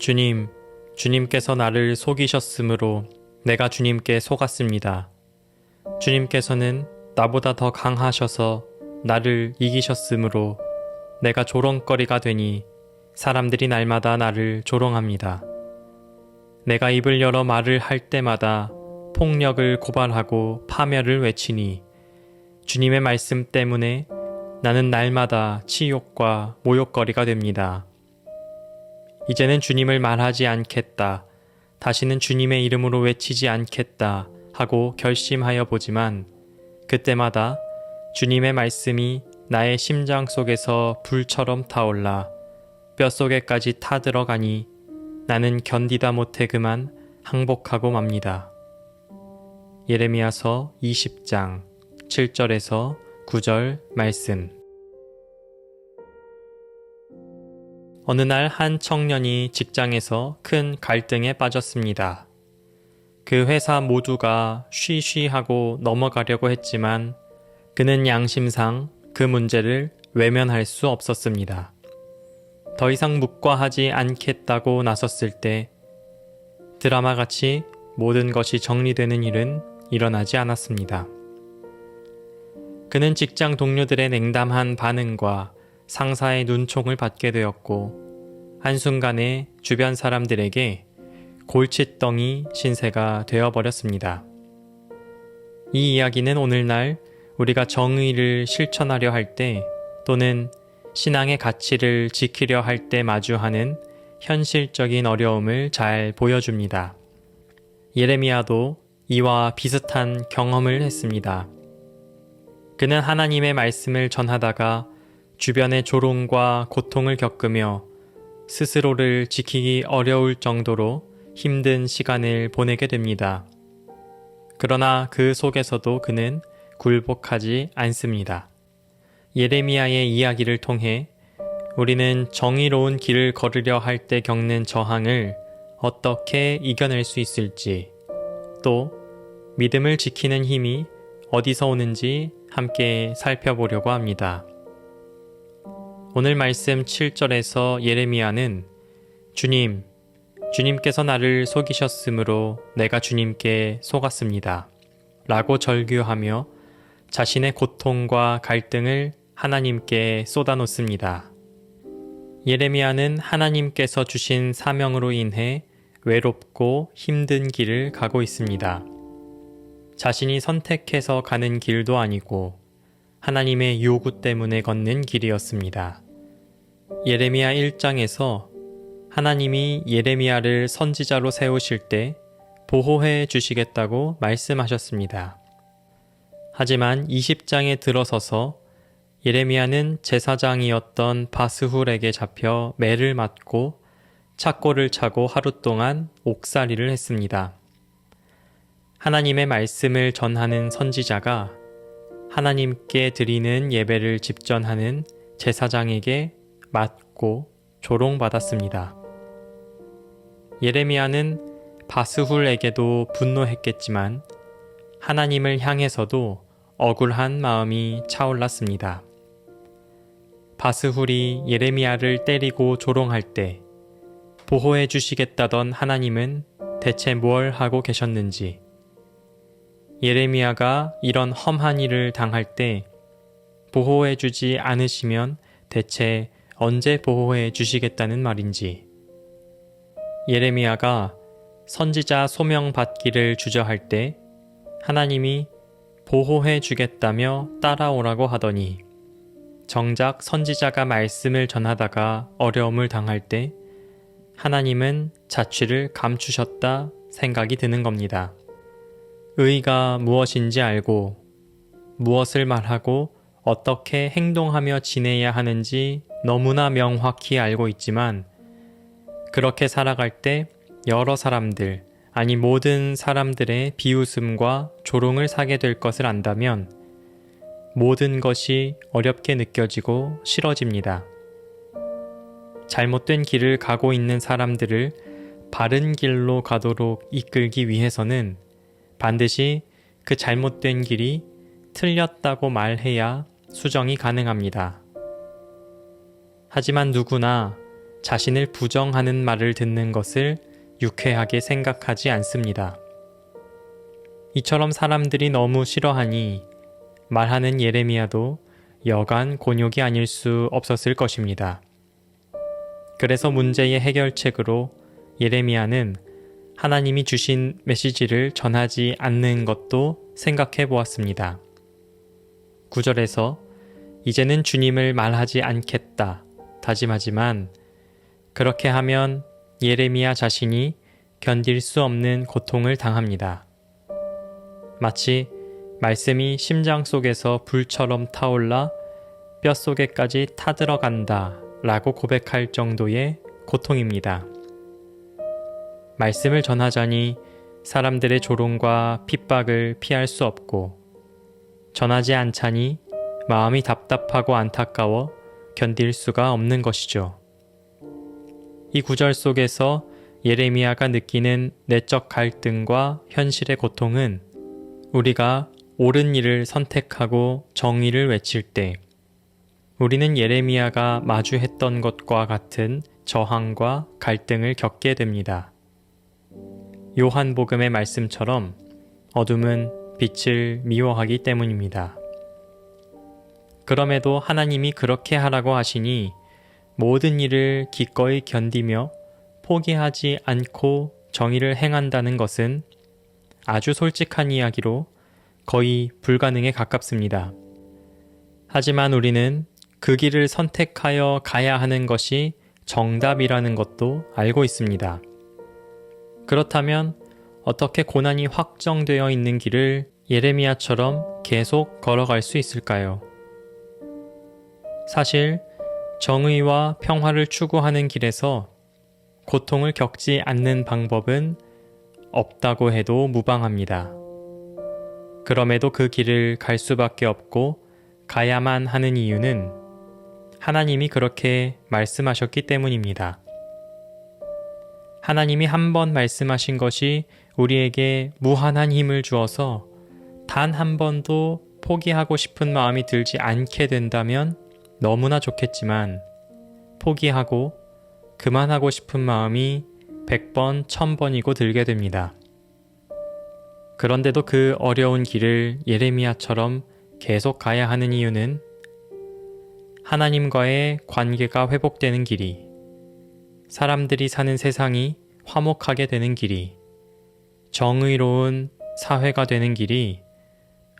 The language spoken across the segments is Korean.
주님, 주님께서 나를 속이셨으므로 내가 주님께 속았습니다. 주님께서는 나보다 더 강하셔서 나를 이기셨으므로 내가 조롱거리가 되니 사람들이 날마다 나를 조롱합니다. 내가 입을 열어 말을 할 때마다 폭력을 고발하고 파멸을 외치니 주님의 말씀 때문에 나는 날마다 치욕과 모욕거리가 됩니다. 이제는 주님을 말하지 않겠다. 다시는 주님의 이름으로 외치지 않겠다. 하고 결심하여 보지만 그때마다 주님의 말씀이 나의 심장 속에서 불처럼 타올라 뼛속에까지 타들어가니 나는 견디다 못해 그만 항복하고 맙니다. 예레미야서 20장 7절에서 9절 말씀 어느 날 한 청년이 직장에서 큰 갈등에 빠졌습니다. 그 회사 모두가 쉬쉬하고 넘어가려고 했지만 그는 양심상 그 문제를 외면할 수 없었습니다. 더 이상 묵과하지 않겠다고 나섰을 때 드라마 같이 모든 것이 정리되는 일은 일어나지 않았습니다. 그는 직장 동료들의 냉담한 반응과 상사의 눈총을 받게 되었고, 한순간에 주변 사람들에게 골칫덩이 신세가 되어버렸습니다. 이 이야기는 오늘날 우리가 정의를 실천하려 할 때 또는 신앙의 가치를 지키려 할 때 마주하는 현실적인 어려움을 잘 보여줍니다. 예레미야도 이와 비슷한 경험을 했습니다. 그는 하나님의 말씀을 전하다가 주변의 조롱과 고통을 겪으며 스스로를 지키기 어려울 정도로 힘든 시간을 보내게 됩니다. 그러나 그 속에서도 그는 굴복하지 않습니다. 예레미야의 이야기를 통해 우리는 정의로운 길을 걸으려 할 때 겪는 저항을 어떻게 이겨낼 수 있을지, 또 믿음을 지키는 힘이 어디서 오는지 함께 살펴보려고 합니다. 오늘 말씀 7절에서 예레미야는 주님, 주님께서 나를 속이셨으므로 내가 주님께 속았습니다. 라고 절규하며 자신의 고통과 갈등을 하나님께 쏟아놓습니다. 예레미야는 하나님께서 주신 사명으로 인해 외롭고 힘든 길을 가고 있습니다. 자신이 선택해서 가는 길도 아니고 하나님의 요구 때문에 걷는 길이었습니다. 예레미야 1장에서 하나님이 예레미야를 선지자로 세우실 때 보호해 주시겠다고 말씀하셨습니다. 하지만 20장에 들어서서 예레미야는 제사장이었던 바스훌에게 잡혀 매를 맞고 착고를 차고 하루 동안 옥살이를 했습니다. 하나님의 말씀을 전하는 선지자가 하나님께 드리는 예배를 집전하는 제사장에게 맞고 조롱받았습니다. 예레미야는 바스훌에게도 분노했겠지만 하나님을 향해서도 억울한 마음이 차올랐습니다. 바스훌이 예레미야를 때리고 조롱할 때 보호해 주시겠다던 하나님은 대체 뭘 하고 계셨는지 예레미야가 이런 험한 일을 당할 때 보호해 주지 않으시면 대체 언제 보호해 주시겠다는 말인지 예레미야가 선지자 소명 받기를 주저할 때 하나님이 보호해 주겠다며 따라오라고 하더니 정작 선지자가 말씀을 전하다가 어려움을 당할 때 하나님은 자취를 감추셨다 생각이 드는 겁니다. 의가 무엇인지 알고 무엇을 말하고 어떻게 행동하며 지내야 하는지 너무나 명확히 알고 있지만 그렇게 살아갈 때 여러 사람들, 아니 모든 사람들의 비웃음과 조롱을 사게 될 것을 안다면 모든 것이 어렵게 느껴지고 싫어집니다. 잘못된 길을 가고 있는 사람들을 바른 길로 가도록 이끌기 위해서는 반드시 그 잘못된 길이 틀렸다고 말해야 수정이 가능합니다. 하지만 누구나 자신을 부정하는 말을 듣는 것을 유쾌하게 생각하지 않습니다. 이처럼 사람들이 너무 싫어하니 말하는 예레미야도 여간 곤욕이 아닐 수 없었을 것입니다. 그래서 문제의 해결책으로 예레미야는 하나님이 주신 메시지를 전하지 않는 것도 생각해 보았습니다. 9절에서 이제는 주님을 말하지 않겠다 다짐하지만 그렇게 하면 예레미야 자신이 견딜 수 없는 고통을 당합니다. 마치 말씀이 심장 속에서 불처럼 타올라 뼛속에까지 타들어간다 라고 고백할 정도의 고통입니다. 말씀을 전하자니 사람들의 조롱과 핍박을 피할 수 없고 전하지 않자니 마음이 답답하고 안타까워 견딜 수가 없는 것이죠. 이 구절 속에서 예레미야가 느끼는 내적 갈등과 현실의 고통은 우리가 옳은 일을 선택하고 정의를 외칠 때 우리는 예레미야가 마주했던 것과 같은 저항과 갈등을 겪게 됩니다. 요한복음의 말씀처럼 어둠은 빛을 미워하기 때문입니다. 그럼에도 하나님이 그렇게 하라고 하시니 모든 일을 기꺼이 견디며 포기하지 않고 정의를 행한다는 것은 아주 솔직한 이야기로 거의 불가능에 가깝습니다. 하지만 우리는 그 길을 선택하여 가야 하는 것이 정답이라는 것도 알고 있습니다. 그렇다면 어떻게 고난이 확정되어 있는 길을 예레미야처럼 계속 걸어갈 수 있을까요? 사실 정의와 평화를 추구하는 길에서 고통을 겪지 않는 방법은 없다고 해도 무방합니다. 그럼에도 그 길을 갈 수밖에 없고 가야만 하는 이유는 하나님이 그렇게 말씀하셨기 때문입니다. 하나님이 한 번 말씀하신 것이 우리에게 무한한 힘을 주어서 단 한 번도 포기하고 싶은 마음이 들지 않게 된다면 너무나 좋겠지만 포기하고 그만하고 싶은 마음이 100번, 1000번이고 들게 됩니다. 그런데도 그 어려운 길을 예레미야처럼 계속 가야 하는 이유는 하나님과의 관계가 회복되는 길이, 사람들이 사는 세상이 화목하게 되는 길이, 정의로운 사회가 되는 길이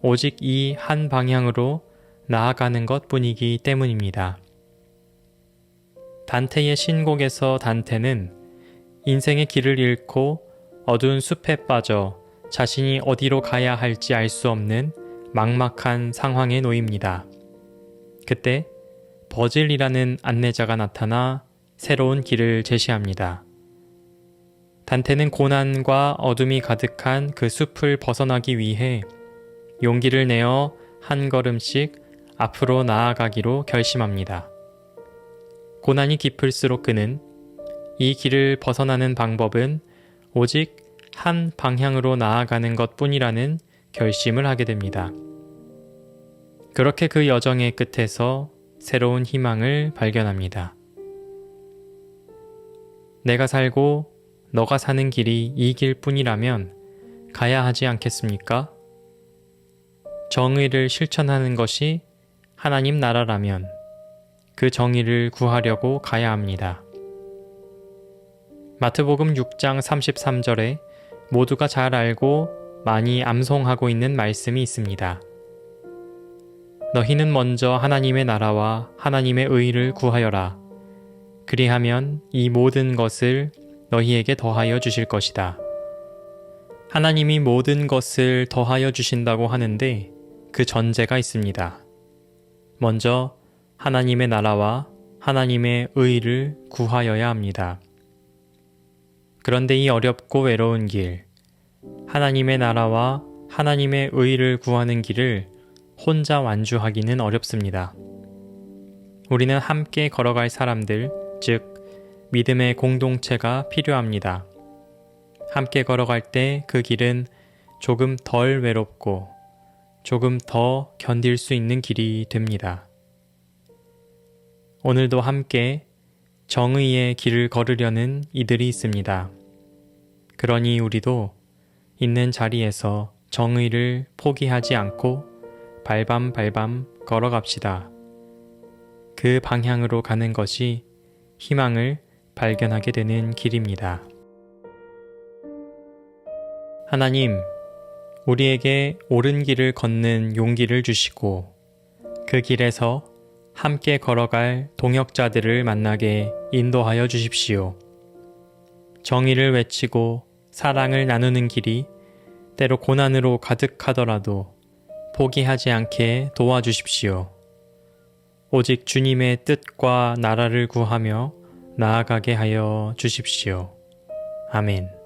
오직 이 한 방향으로 나아가는 것 뿐이기 때문입니다. 단테의 신곡에서 단테는 인생의 길을 잃고 어두운 숲에 빠져 자신이 어디로 가야 할지 알 수 없는 막막한 상황에 놓입니다. 그때 버질이라는 안내자가 나타나 새로운 길을 제시합니다. 단테는 고난과 어둠이 가득한 그 숲을 벗어나기 위해 용기를 내어 한 걸음씩 앞으로 나아가기로 결심합니다. 고난이 깊을수록 그는 이 길을 벗어나는 방법은 오직 한 방향으로 나아가는 것 뿐이라는 결심을 하게 됩니다. 그렇게 그 여정의 끝에서 새로운 희망을 발견합니다. 내가 살고 너가 사는 길이 이 길 뿐이라면 가야 하지 않겠습니까? 정의를 실천하는 것이 하나님 나라라면 그 정의를 구하려고 가야 합니다. 마트복음 6장 33절에 모두가 잘 알고 많이 암송하고 있는 말씀이 있습니다. 너희는 먼저 하나님의 나라와 하나님의 의를 구하여라. 그리하면 이 모든 것을 너희에게 더하여 주실 것이다. 하나님이 모든 것을 더하여 주신다고 하는데 그 전제가 있습니다. 먼저 하나님의 나라와 하나님의 의를 구하여야 합니다. 그런데 이 어렵고 외로운 길, 하나님의 나라와 하나님의 의를 구하는 길을 혼자 완주하기는 어렵습니다. 우리는 함께 걸어갈 사람들, 즉, 믿음의 공동체가 필요합니다. 함께 걸어갈 때 그 길은 조금 덜 외롭고 조금 더 견딜 수 있는 길이 됩니다. 오늘도 함께 정의의 길을 걸으려는 이들이 있습니다. 그러니 우리도 있는 자리에서 정의를 포기하지 않고 발밤발밤 걸어갑시다. 그 방향으로 가는 것이 희망을 발견하게 되는 길입니다. 하나님, 우리에게 옳은 길을 걷는 용기를 주시고 그 길에서 함께 걸어갈 동역자들을 만나게 인도하여 주십시오. 정의를 외치고 사랑을 나누는 길이 때로 고난으로 가득하더라도 포기하지 않게 도와주십시오. 오직 주님의 뜻과 나라를 구하며 나아가게 하여 주십시오. 아멘.